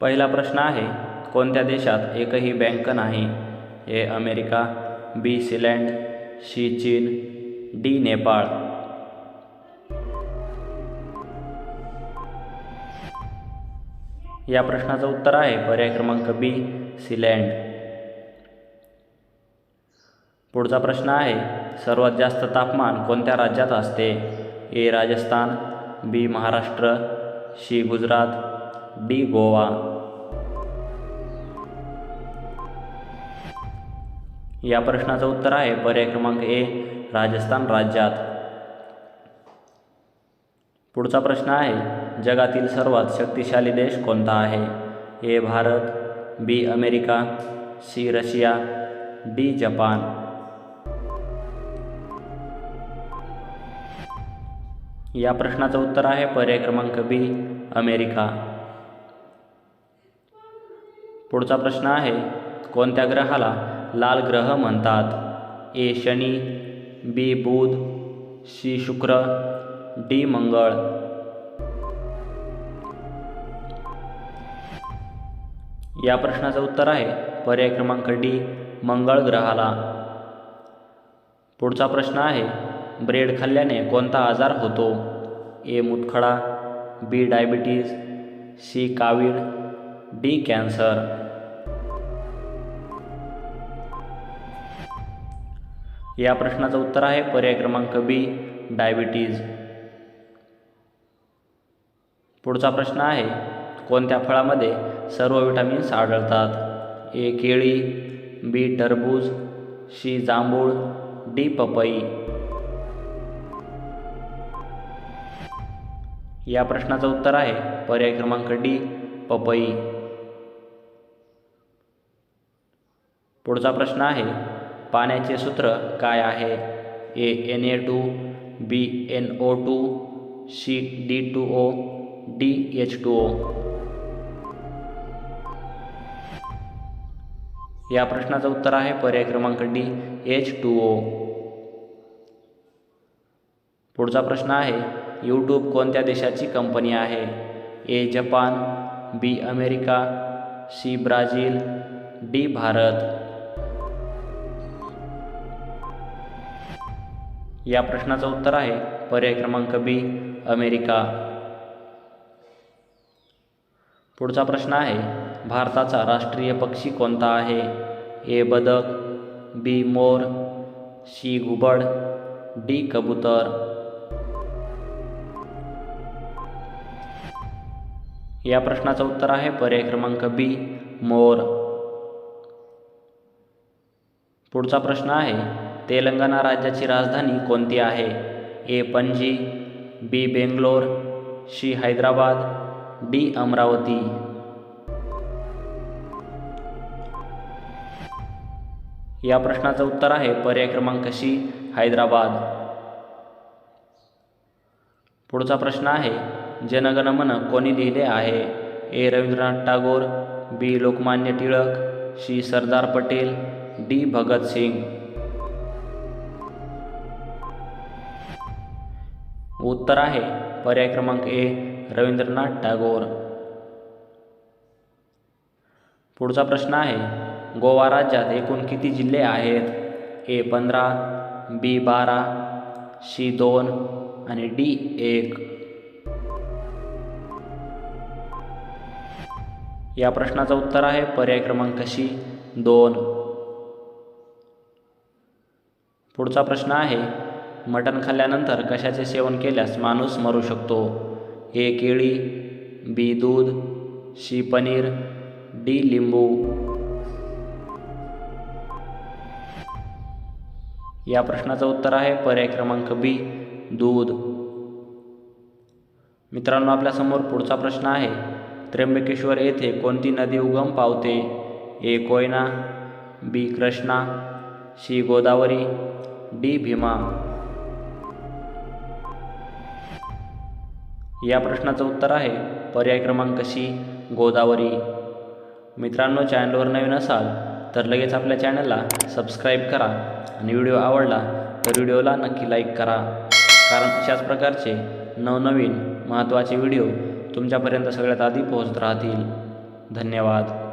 पहिला प्रश्न आहे कोणत्या देशात एकही बँक नाही? ए अमेरिका बी सिलँड सी चीन डी नेपाळ. या प्रश्नाचं उत्तर आहे पर्याय क्रमांक बी सिलँड. पुढचा प्रश्न आहे सर्वात जास्त तापमान कोणत्या राज्यात असते? A Rajasthan B Maharashtra C Gujarat. D Goa. या प्रश्नाचं उत्तर आहे पर्याय क्रमांक ए राजस्थान राज्यात. पुढचा प्रश्न आहे जगातील सर्वात शक्तिशाली देश कोणता आहे? A Bharat B America C Russia D Japan. या प्रश्नाचं उत्तर आहे पर्याय क्रमांक बी अमेरिका. पुढचा प्रश्न आहे कोणत्या ग्रहाला लाल ग्रह म्हणतात? A Shani B Budh C Shukra D Mangal. या प्रश्नाचं उत्तर आहे पर्याय क्रमांक डी मंगळ ग्रहाला. पुढचा प्रश्न आहे ब्रेड खाल्ल्याने कोणता आजार होतो? ए मुतखडा बी डायबिटीज सी कावीळ डी कॅन्सर. या प्रश्नाचं उत्तर आहे. पर्याय क्रमांक बी डायबिटीज पुढचा प्रश्न आहे कोणत्या फळामध्ये सर्व विटामिन्स आढळतात? ए केळी बी टरबूज सी जांभूळ डी पपई. या प्रश्नाचं उत्तर आहे. पर्याय क्रमांक डी पपई. पुढचा प्रश्न आहे पाण्याचे सूत्र काय आहे? A N A two B N O two C D two O D H two O या प्रश्नाचं उत्तर आहे पर्याय क्रमांक डी एच टू ओ पुढचा प्रश्न आहे यूट्यूब कोणत्या देशाची कंपनी आहे? A Japan B America C Brazil D Bharat. या प्रश्नाचं उत्तर आहे. पर्याय क्रमांक बी अमेरिका. पुढचा प्रश्न आहे भारताचा राष्ट्रीय पक्षी कोणता आहे? ए बदक बी मोर सी घुबड डी कबूतर. या प्रश्नाचं उत्तर आहे पर्याय क्रमांक बी मोर. पुढचा प्रश्न आहे तेलंगणा राज्याची राजधानी कोणती आहे? A. Panaji B. Bangalore C. Hyderabad D. Amravati. या प्रश्नाचं उत्तर आहे पर्याय क्रमांक सी हैदराबाद. पुढचा प्रश्न आहे जनगणमन कोणी लिहिले आहे? A. Rabindranath Tagore B. Lokmanya Tilak C. Sardar Patel D. Bhagat Singh. उत्तर आहे. पर्याय क्रमांक ए रवींद्रनाथ टागोर. पुढचा प्रश्न आहे गोवा राज्यात एकूण किती जिल्हे आहेत? ए पंधरा बी बारा सी दोन आणि डी एक. या प्रश्नाचं उत्तर आहे पर्याय क्रमांक सी दोन. पुढचा प्रश्न आहे मटण खाल्ल्यानंतर कशाचे सेवन केल्यास माणूस मरू शकतो? ए केळी बी दूध सी पनीर डी लिंबू. या प्रश्नाचं उत्तर आहे पर्याय क्रमांक बी दूध. मित्रांनो आपल्यासमोर पुढचा प्रश्न आहे. त्र्यंबकेश्वर येथे कोणती नदी उगम पावते? A Koyna B Krishna C Godavari D Bhima. या प्रश्नाचं उत्तर आहे पर्याय क्रमांक सी गोदावरी. मित्रांनो चॅनलवर नवीन असाल तर लगेच आपल्या चॅनलला सबस्क्राईब करा आणि व्हिडिओ आवडला तर व्हिडिओला नक्की लाईक करा. कारण अशाच प्रकारचे नवनवीन महत्त्वाचे व्हिडिओ तुमच्यापर्यंत सगळ्यात आधी पोहोचत राहतील. धन्यवाद.